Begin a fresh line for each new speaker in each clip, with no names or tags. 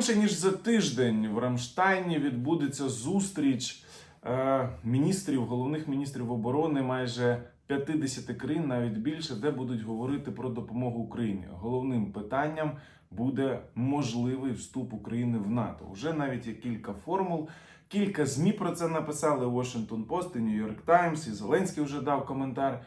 Менше ніж за тиждень в Рамштайні відбудеться зустріч е, міністрів, головних міністрів оборони майже 50 країн, навіть більше, де будуть говорити про допомогу Україні. Головним питанням буде можливий вступ України в НАТО. Уже навіть є кілька формул. Кілька змі про це написали Washington Post, і New York Times, і Зеленський вже дав коментар.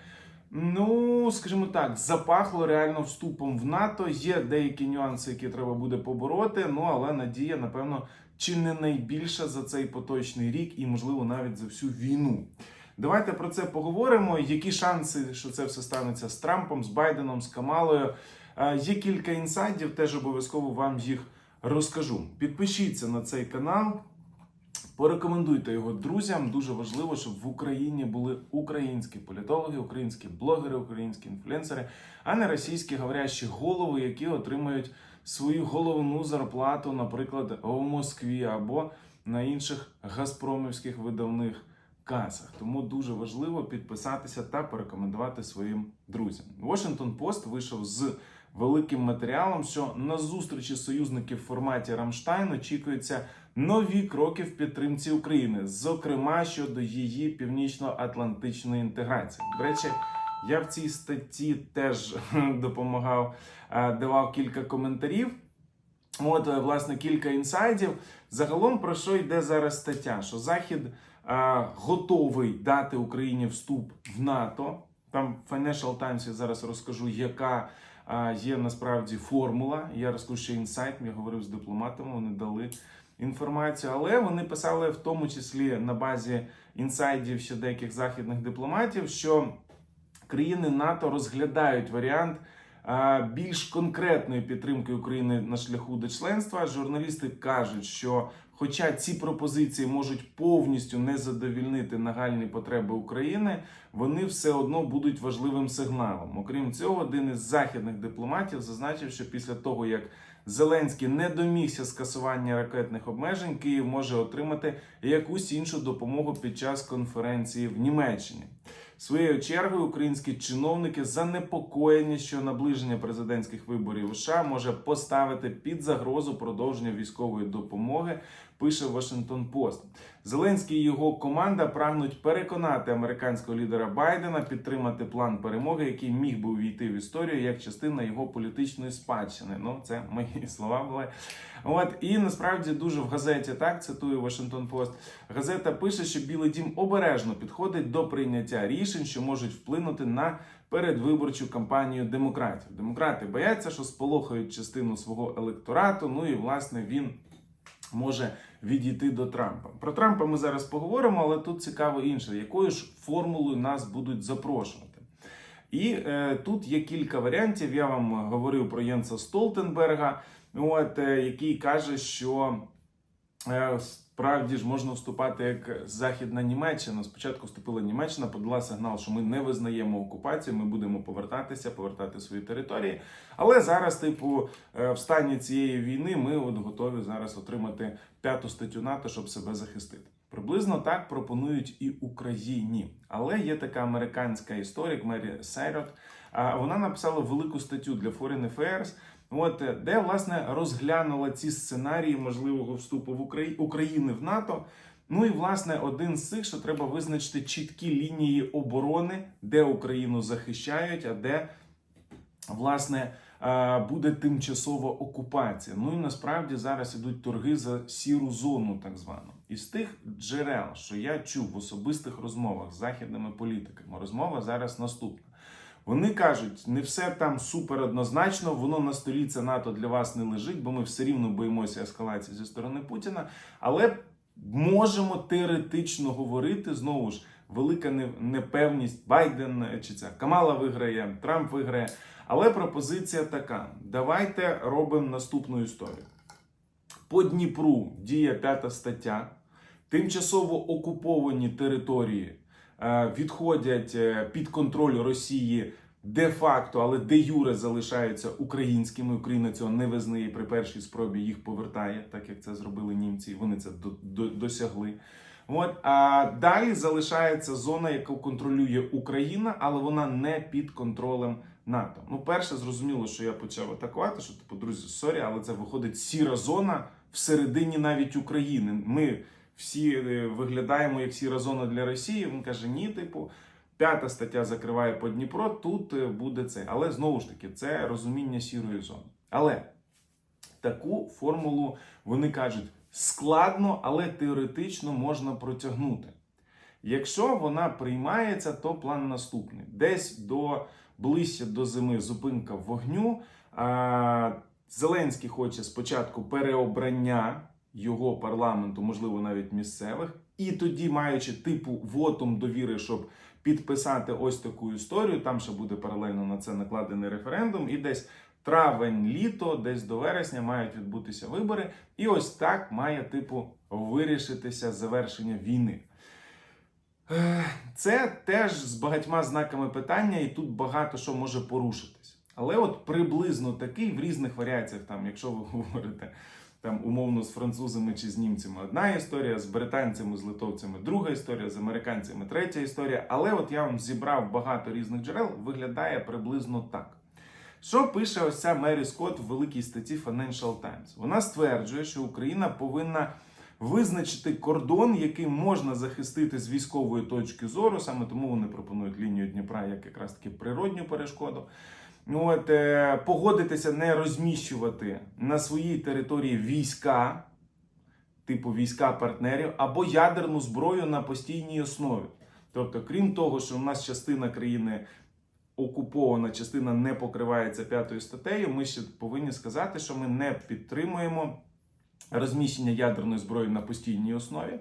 Ну, скажімо так, запахло реально вступом в НАТО. Є деякі нюанси, які треба буде побороти. Ну але надія, напевно, чи не найбільша за цей поточний рік, і можливо навіть за всю війну. Давайте про це поговоримо. Які шанси, що це все станеться з Трампом, з Байденом, з Камалою? Е, Є кілька інсайдів, теж обов'язково вам їх розкажу. Підпишіться на цей канал. Порекомендуйте його друзям. Дуже важливо, щоб в Україні були українські політологи, українські блогери, українські інфлюенсери, а не російські говорящі голови, які отримують свою головну зарплату, наприклад, у Москві або на інших газпромівських видавних касах. Тому дуже важливо підписатися та порекомендувати своїм друзям. Washington Post вийшов з великим матеріалом, що на зустрічі союзників в форматі Рамштайн очікується нові кроки в підтримці України, зокрема щодо її північно-атлантичної інтеграції. До речі, я в цій статті теж допомагав, е, давав кілька коментарів. От, е, власне, кілька інсайдів. Загалом про що йде зараз стаття? Що Захід е, готовий дати Україні вступ в НАТО. Там в Financial Times я зараз розкажу, яка е, є насправді формула. Я розкажу ще інсайт. Я говорив з дипломатами, вони дали інформацію, але вони писали в тому числі на базі інсайдів ще деяких західних дипломатів, що країни НАТО розглядають варіант більш конкретної підтримки України на шляху до членства. Журналісти кажуть, що хоча ці пропозиції можуть повністю не задовільнити нагальні потреби України, вони все одно будуть важливим сигналом. Окрім цього, один із західних дипломатів зазначив, що після того як Зеленський не домігся скасування ракетних обмежень, Київ може отримати якусь іншу допомогу під час конференції в Німеччині. Своєю чергою українські чиновники занепокоєні, що наближення президентських виборів у США може поставити під загрозу продовження військової допомоги. Пише Washington Post. Зеленський і його команда прагнуть переконати американського лідера Байдена підтримати план перемоги, який міг би увійти в історію як частина його політичної спадщини. Ну, це мої слова були. От і насправді дуже в газеті так цитую Washington Post. Газета пише, що Білий Дім обережно підходить до прийняття рішень, що можуть вплинути на передвиборчу кампанію демократів. Демократи бояться, що сполохають частину свого електорату. Ну і власне він може відійти до Трампа. Про Трампа ми зараз поговоримо, але тут цікаво інше, якою ж формулою нас будуть запрошувати. І е, тут є кілька варіантів. Я вам говорив про Єнса Столтенберга, от, е, який каже, що е, справді ж можна вступати як Західна Німеччина. Спочатку вступила Німеччина, подала сигнал, що ми не визнаємо окупацію, ми будемо повертатися, повертати свої території. Але зараз, типу, е, в стані цієї війни ми от готові зараз отримати п'яту статтю НАТО, щоб себе захистити. Приблизно так пропонують і Україні. Але є така американська історик Мері Сайрот. а Вона написала велику статтю для Foreign Affairs, От е, де власне розглянула ці сценарії можливого вступу в Украї... України в НАТО. Ну і власне один з цих, що треба визначити чіткі лінії оборони, де Україну захищають, а де власне е, буде тимчасова окупація. Ну і насправді зараз ідуть торги за сіру зону, так звану. Із тих джерел, що я чув в особистих розмовах з західними політиками, розмова зараз наступна. Вони кажуть, не все там супер однозначно, воно на столі це НАТО для вас не лежить, бо ми все рівно боїмося ескалації зі сторони Путіна. Але можемо теоретично говорити знову ж велика непевність. Байден чи ця Камала виграє, Трамп виграє. Але пропозиція така: давайте робимо наступну історію. По Дніпру діє п'ята стаття. Тимчасово окуповані території е, відходять е, під контроль Росії де-факто, але де юре залишаються українськими. Україна цього не визнає при першій спробі їх повертає, так як це зробили німці, і вони це до, до, досягли. От а далі залишається зона, яку контролює Україна, але вона не під контролем НАТО. Ну, перше, зрозуміло, що я почав атакувати, що типу, друзі, сорі, але це виходить сіра зона всередині навіть України. Ми всі е, виглядаємо як сіра зона для Росії. Він каже: ні, типу, п'ята стаття закриває по Дніпро, тут е, буде це. Але знову ж таки, це розуміння сірої зони. Але таку формулу вони кажуть складно, але теоретично можна протягнути. Якщо вона приймається, то план наступний: десь до ближче до зими зупинка вогню. Зеленський хоче спочатку переобрання його парламенту, можливо, навіть місцевих, і тоді, маючи типу вотум довіри, щоб підписати ось таку історію, там ще буде паралельно на це накладений референдум, і десь травень, літо, десь до вересня мають відбутися вибори, і ось так має типу вирішитися завершення війни. Це теж з багатьма знаками питання, і тут багато що може порушитись. Але от приблизно такий в різних варіаціях, там, якщо ви говорите там умовно з французами чи з німцями одна історія, з британцями, з литовцями друга історія, з американцями третя історія. Але от я вам зібрав багато різних джерел, виглядає приблизно так. Що пише ось ця Мері Скотт в великій статті Financial Times? Вона стверджує, що Україна повинна визначити кордон, який можна захистити з військової точки зору. Саме тому вони пропонують лінію Дніпра як якраз таки природню перешкоду. Ну, От, е, погодитися не розміщувати на своїй території війська, типу війська партнерів, або ядерну зброю на постійній основі. Тобто, крім того, що в нас частина країни окупована, частина не покривається п'ятою статтею, ми ще повинні сказати, що ми не підтримуємо розміщення ядерної зброї на постійній основі.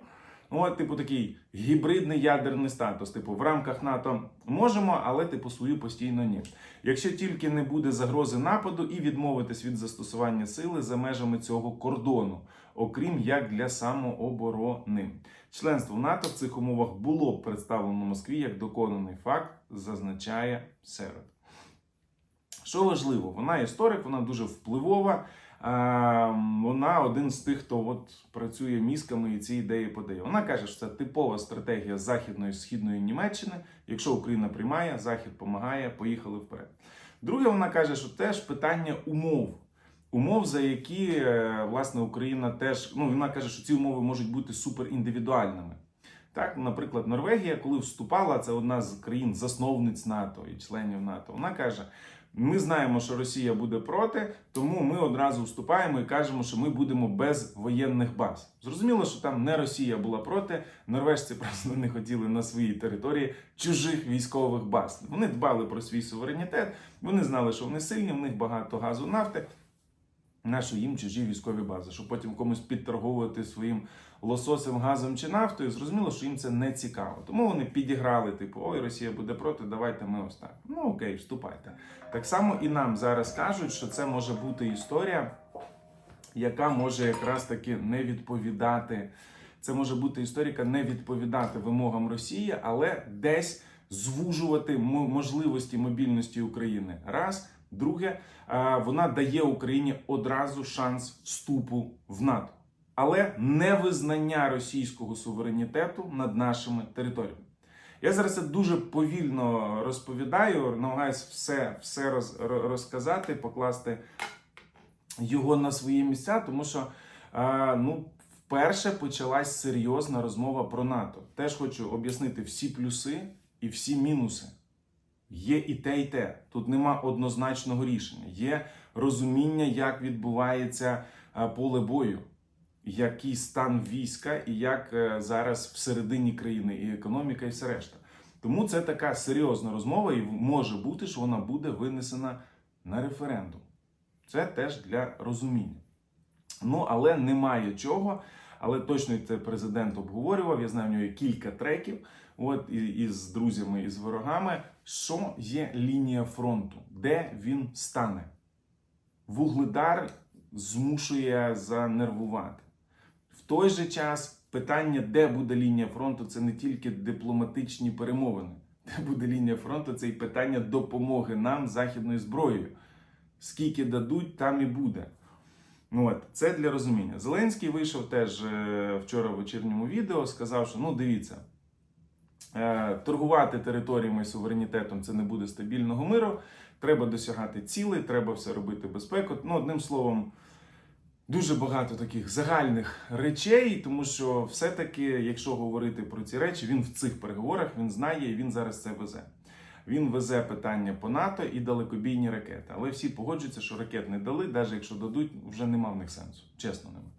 Ну, от, типу, такий гібридний ядерний статус. Типу, в рамках НАТО можемо, але типу свою постійно ні. Якщо тільки не буде загрози нападу і відмовитись від застосування сили за межами цього кордону, окрім як для самооборони. Членство в НАТО в цих умовах було б представлено Москві як доконаний факт, зазначає Серед. Що важливо, вона історик, вона дуже впливова. Вона один з тих, хто от працює мізками і ці ідеї подає. Вона каже, що це типова стратегія західної східної Німеччини. Якщо Україна приймає, Захід допомагає, поїхали вперед. Друге, вона каже, що теж питання умов. Умов, за які е, власне Україна теж ну вона каже, що ці умови можуть бути суперіндивідуальними. Так, наприклад, Норвегія, коли вступала, це одна з країн-засновниць НАТО і членів НАТО. Вона каже: ми знаємо, що Росія буде проти, тому ми одразу вступаємо і кажемо, що ми будемо без воєнних баз. Зрозуміло, що там не Росія була проти, норвежці просто не хотіли на своїй території чужих військових баз. Вони дбали про свій суверенітет, вони знали, що вони сильні, в них багато газу нафти. Нащо їм чужі військові бази, щоб потім комусь підторговувати своїм лососем, газом чи нафтою, зрозуміло, що їм це не цікаво. Тому вони підіграли, типу, ой, Росія буде проти, давайте ми ось так. Ну окей, вступайте. Так само і нам зараз кажуть, що це може бути історія, яка може якраз таки не відповідати. Це може бути історика не відповідати вимогам Росії, але десь звужувати можливості мобільності України. Раз. Друге, вона дає Україні одразу шанс вступу в НАТО, але не визнання російського суверенітету над нашими територіями. Я зараз це дуже повільно розповідаю, намагаюся все все роз, розказати, покласти його на свої місця, тому що ну, вперше почалась серйозна розмова про НАТО. Теж хочу об'яснити всі плюси і всі мінуси. Є і те, і те. Тут нема однозначного рішення. Є розуміння, як відбувається поле бою, який стан війська, і як е, зараз всередині країни і економіка, і все решта. Тому це така серйозна розмова, і може бути, що вона буде винесена на референдум. Це теж для розуміння. Ну, але немає чого. Але точно це президент обговорював. Я знаю, в нього є кілька треків. От із друзями і з ворогами, що є лінія фронту, де він стане. Вугледар змушує занервувати. В той же час питання, де буде лінія фронту, це не тільки дипломатичні перемовини. Де буде лінія фронту, це і питання допомоги нам західною зброєю. Скільки дадуть, там і буде. Ну от, Це для розуміння. Зеленський вийшов теж е, вчора в вечірньому відео, сказав, що ну дивіться. Е, торгувати територіями суверенітетом це не буде стабільного миру. Треба досягати цілей, треба все робити безпеку. Ну, одним словом, Дуже багато таких загальних речей, тому що все-таки, якщо говорити про ці речі, він в цих переговорах він знає і він зараз це везе. Він везе питання по НАТО і далекобійні ракети. Але всі погоджуються, що ракет не дали, навіть якщо дадуть, вже нема в них сенсу. Чесно нема.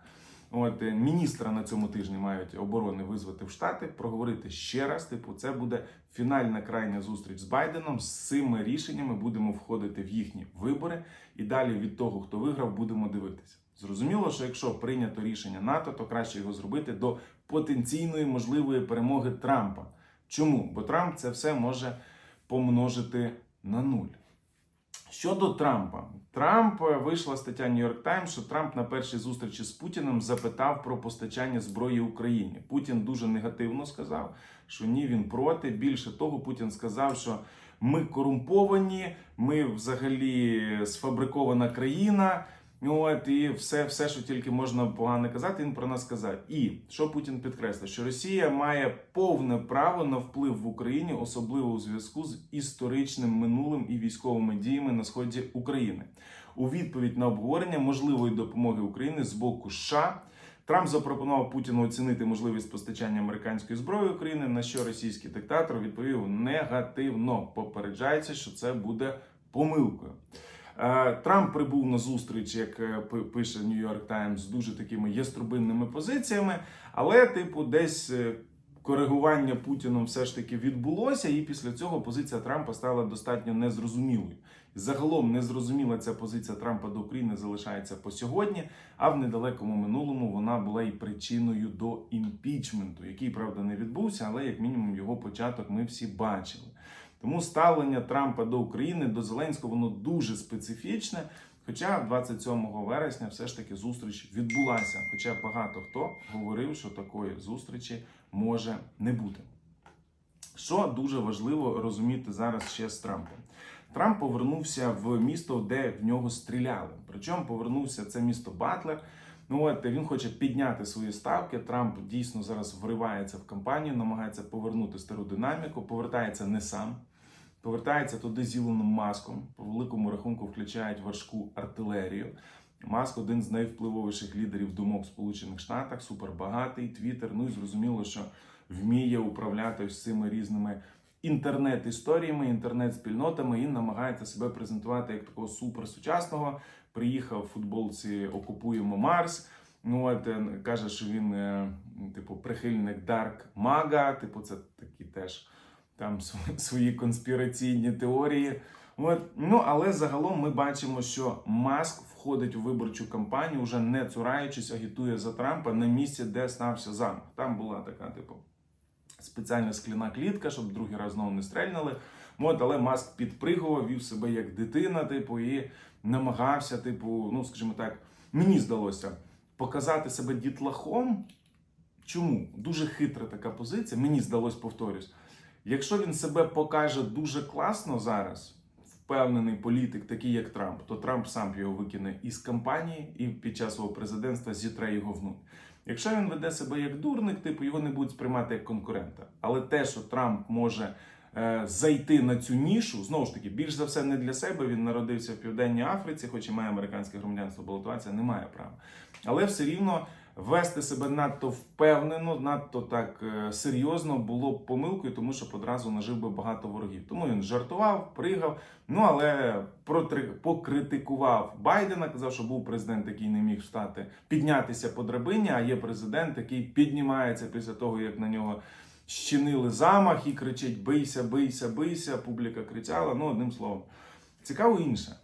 От е, міністра на цьому тижні мають оборони визвати в Штати, проговорити ще раз. Типу, це буде фінальна крайня зустріч з Байденом. З цими рішеннями будемо входити в їхні вибори, і далі від того, хто виграв, будемо дивитися. Зрозуміло, що якщо прийнято рішення НАТО, то краще його зробити до потенційної можливої перемоги Трампа. Чому? Бо Трамп це все може помножити на нуль. Щодо Трампа, Трамп е, вийшла стаття Нью-Йорк Таймс, що Трамп на першій зустрічі з Путіним запитав про постачання зброї Україні. Путін дуже негативно сказав, що ні, він проти. Більше того, Путін сказав, що ми корумповані, ми взагалі сфабрикована країна. От і все, все, що тільки можна погано казати, він про нас сказав. І що Путін підкреслив, що Росія має повне право на вплив в Україні, особливо у зв'язку з історичним минулим і військовими діями на сході України. У відповідь на обговорення можливої допомоги України з боку США. Трамп запропонував Путіну оцінити можливість постачання американської зброї України, на що російський диктатор відповів негативно. Попереджається, що це буде помилкою. Е, Трамп прибув на зустріч, як е, пише York Times, з дуже такими яструбинними позиціями, але, типу, десь е, коригування Путіном все ж таки відбулося, і після цього позиція Трампа стала достатньо незрозумілою. Загалом незрозуміла ця позиція Трампа до України залишається по сьогодні, а в недалекому минулому вона була і причиною до імпічменту, який правда не відбувся, але як мінімум його початок ми всі бачили. Тому ставлення Трампа до України, до Зеленського, воно дуже специфічне. Хоча 27 вересня все ж таки зустріч відбулася. Хоча багато хто говорив, що такої зустрічі може не бути. Що дуже важливо розуміти зараз ще з Трампом. Трамп повернувся в місто, де в нього стріляли. Причому повернувся це місто Батлер. Ну от він хоче підняти свої ставки. Трамп дійсно зараз вривається в кампанію, намагається повернути стару динаміку. Повертається не сам, повертається туди з Ілоном Маском. По великому рахунку включають важку артилерію. Маск один з найвпливовіших лідерів думок в Сполучених Штатах, супербагатий, твіттер. Ну і зрозуміло, що вміє управляти ось цими різними інтернет-історіями, інтернет-спільнотами і намагається себе презентувати як такого суперсучасного. Приїхав в футболці Окупуємо Марс. Ну от е, каже, що він, е, типу, прихильник Дарк Мага. Типу, це такі теж там свої конспіраційні теорії. От. Ну, але загалом ми бачимо, що Маск входить у виборчу кампанію, вже не цураючись, агітує за Трампа на місці, де стався замах. Там була така, типу, спеціальна скляна клітка, щоб другий раз знову не стрельнули. От, але Маск підпригував, вів себе як дитина, типу, і намагався, типу, ну, скажімо так, мені здалося, показати себе дітлахом. Чому? Дуже хитра така позиція, мені здалось, повторюсь. Якщо він себе покаже дуже класно зараз, впевнений політик, такий як Трамп, то Трамп сам його викине із кампанії і під час свого президентства зітре його внутрь. Якщо він веде себе як дурник, типу його не будуть сприймати як конкурента. Але те, що Трамп може е, зайти на цю нішу, знову ж таки, більш за все не для себе. Він народився в Південній Африці, хоч і має американське громадянство, балотуватися не має права. Але все рівно вести себе надто впевнено, надто так е, серйозно було б помилкою, тому що одразу нажив би багато ворогів. Тому він жартував, пригав. Ну але покритикував Байдена, казав, що був президент, який не міг встати, піднятися по драбині, а є президент, який піднімається після того, як на нього щинили замах і кричить: бийся, бийся, бийся. Публіка кричала. Ну, одним словом, цікаво інше.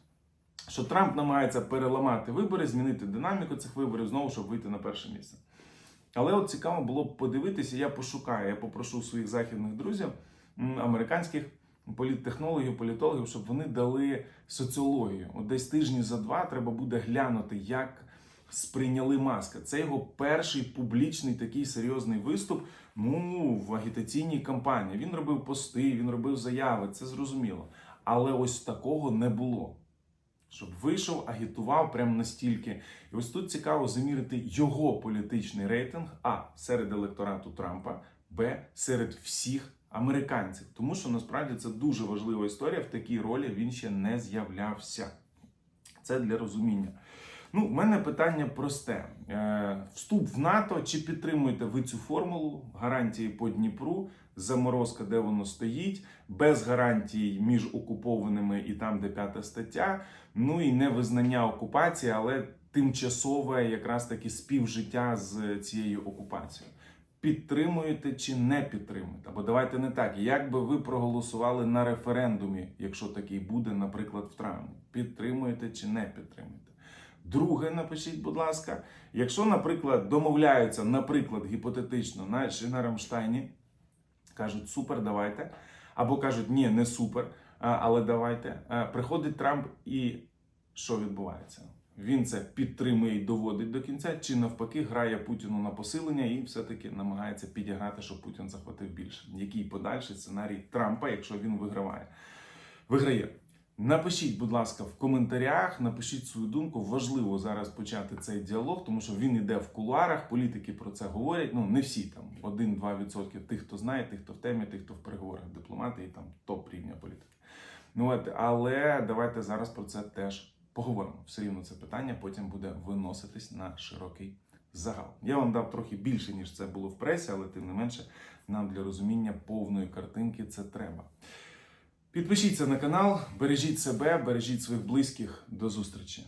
Що Трамп намагається переламати вибори, змінити динаміку цих виборів знову, щоб вийти на перше місце. Але от цікаво було б подивитися, я пошукаю, я попрошу своїх західних друзів, американських політтехнологів, політологів, щоб вони дали соціологію. От десь тижні за два треба буде глянути, як сприйняли маска. Це його перший публічний такий серйозний виступ ну, в агітаційній кампанії. Він робив пости, він робив заяви, це зрозуміло. Але ось такого не було. Щоб вийшов, агітував прямо настільки. І ось тут цікаво замірити його політичний рейтинг А серед електорату Трампа, Б серед всіх американців. Тому що насправді це дуже важлива історія. В такій ролі він ще не з'являвся. Це для розуміння. Ну, в мене питання просте: Е, вступ в НАТО, чи підтримуєте ви цю формулу гарантії по Дніпру, заморозка, де воно стоїть, без гарантій між окупованими і там, де п'ята стаття, ну і не визнання окупації, але тимчасове якраз таки співжиття з цією окупацією. Підтримуєте чи не підтримуєте? Або давайте не так. Як би ви проголосували на референдумі, якщо такий буде, наприклад, в травні? Підтримуєте чи не підтримуєте? Друге, напишіть, будь ласка, якщо, наприклад, домовляються, наприклад, гіпотетично, на, чи на Рамштайні, кажуть супер, давайте, або кажуть, ні, не супер, але давайте. Приходить Трамп і що відбувається? Він це підтримує і доводить до кінця, чи навпаки грає Путіну на посилення і все-таки намагається підіграти, щоб Путін захватив більше. Який подальший сценарій Трампа, якщо він виграває? Виграє. Напишіть, будь ласка, в коментарях, напишіть свою думку. Важливо зараз почати цей діалог, тому що він іде в кулуарах. Політики про це говорять. Ну не всі там 1-2% тих, хто знає, тих, хто в темі, тих, хто в переговорах, дипломати і там топ рівня політики. Ну от, але давайте зараз про це теж поговоримо. Все рівно це питання потім буде виноситись на широкий загал. Я вам дав трохи більше, ніж це було в пресі, але тим не менше, нам для розуміння повної картинки це треба. Підпишіться на канал, бережіть себе, бережіть своїх близьких. До зустрічі!